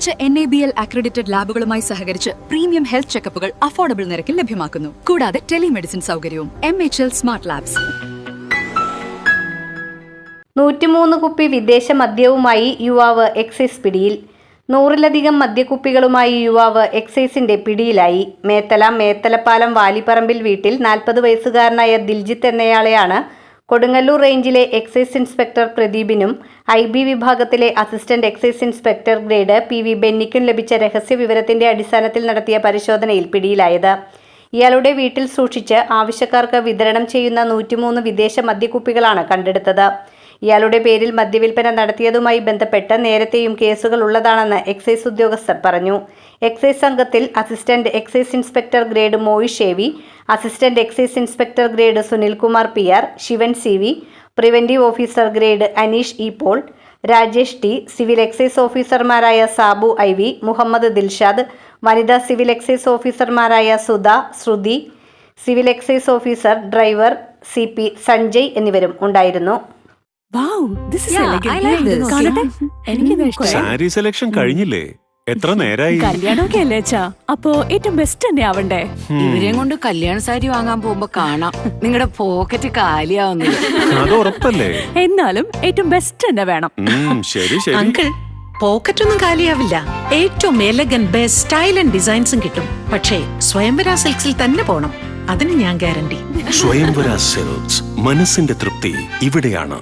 മികച്ച N A B L accredited ലാബുകളുമായി സഹകരിച്ച് premium health ചെക്കപ്പുകൾ affordable നിരക്കിൽ ലഭ്യമാക്കുന്നു. കൂടാതെ ടെലിമെഡിസിൻ സൗകര്യവും M H L smart labs നൂറ്റിമൂന്ന് കുപ്പി വിദേശ മദ്യവുമായി യുവാവ് എക്സൈസ് പിടിയിൽ. നൂറിലധികം മദ്യക്കുപ്പികളുമായി യുവാവ് എക്സൈസിന്റെ പിടിയിലായി. മേത്തല മേത്തലപ്പാലം വാലിപ്പറമ്പിൽ വീട്ടിൽ നാൽപ്പത് വയസ്സുകാരനായ ദിൽജിത്ത് എന്നയാളെയാണ് കൊടുങ്ങല്ലൂർ റേഞ്ചിലെ എക്സൈസ് ഇൻസ്പെക്ടർ പ്രദീപിനും ഐ ബി വിഭാഗത്തിലെ assistant excise inspector grade P V ബെന്നിക്കും ലഭിച്ച രഹസ്യ വിവരത്തിന്റെ അടിസ്ഥാനത്തിൽ നടത്തിയ പരിശോധനയിൽ പിടിയിലായത്. ഇയാളുടെ വീട്ടിൽ സൂക്ഷിച്ച് ആവശ്യക്കാർക്ക് വിതരണം ചെയ്യുന്ന നൂറ്റിമൂന്ന് വിദേശ മദ്യക്കുപ്പികളാണ് കണ്ടെടുത്തത്. ഇയാളുടെ പേരിൽ മദ്യവിൽപ്പന നടത്തിയതുമായി ബന്ധപ്പെട്ട് നേരത്തെയും കേസുകൾ ഉള്ളതാണെന്ന് എക്സൈസ് ഉദ്യോഗസ്ഥർ പറഞ്ഞു. എക്സൈസ് സംഘത്തിൽ assistant excise inspector grade മോയിഷേവി assistant excise inspector grade Sunilkumar P R Sivan C V preventive officer grade Aneesh E Paul Rajesh T civil excise ഓഫീസർമാരായ സാബു ഐ വി മുഹമ്മദ് ദിൽഷാദ് വനിതാ സിവിൽ എക്സൈസ് ഓഫീസർമാരായ Sudha Sruthi civil excise officer driver C P Sanjay എന്നിവരും ഉണ്ടായിരുന്നു. Sari selection കഴിഞ്ഞില്ലേ? എത്ര നേരായി? കല്യാണമൊക്കെ അല്ലേ അച്ഛാ? അപ്പോ ഏറ്റവും ബെസ്റ്റ് തന്നെ ആവണ്ടേ? ഇവരെയും കൊണ്ട് കല്യാണ സാരി വാങ്ങാൻ പോകുമ്പോ കാണാം. നിങ്ങളുടെ പോക്കറ്റ് കാലിയാവുന്നത്. അത് ഉറപ്പല്ലേ? എന്നാലും ഏറ്റവും ബെസ്റ്റ് തന്നെ വേണം. ശരി ശരി. അങ്കിൾ പോക്കറ്റ് ഒന്നും കാലിയാവില്ല. ഏറ്റവും എലഗൻ ബെസ്റ്റ് സ്റ്റൈൽ ആൻഡ് ഡിസൈൻസും കിട്ടും. പക്ഷേ സ്വയംവര സിൽക്സിൽ തന്നെ പോണം. അതിന് ഞാൻ ഗ്യാരണ്ടി സ്വയംവര സിൽക്സ് മനസ്സിന്റെ തൃപ്തി ഇവിടെയാണ്.